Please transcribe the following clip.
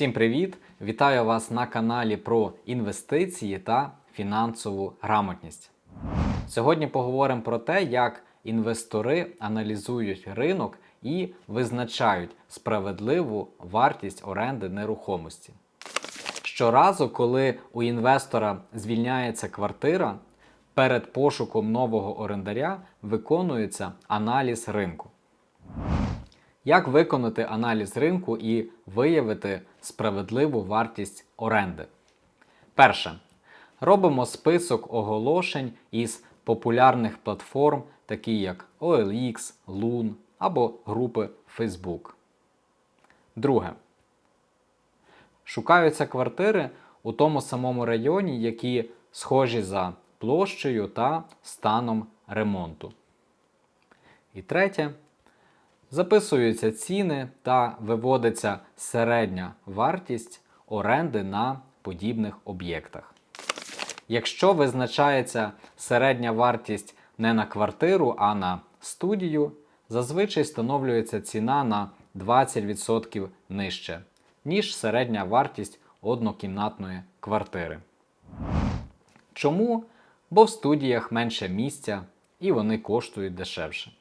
Всім привіт! Вітаю вас на каналі про інвестиції та фінансову грамотність. Сьогодні поговоримо про те, як інвестори аналізують ринок і визначають справедливу вартість оренди нерухомості. Щоразу, коли у інвестора звільняється квартира, перед пошуком нового орендаря виконується аналіз ринку. Як виконати аналіз ринку і виявити справедливу вартість оренди? Перше. Робимо список оголошень із популярних платформ, такі як OLX, Loon або групи Facebook. Друге. Шукаються квартири у тому самому районі, які схожі за площею та станом ремонту. І третє. Записуються ціни та виводиться середня вартість оренди на подібних об'єктах. Якщо визначається середня вартість не на квартиру, а на студію, зазвичай встановлюється ціна на 20% нижче, ніж середня вартість однокімнатної квартири. Чому? Бо в студіях менше місця і вони коштують дешевше.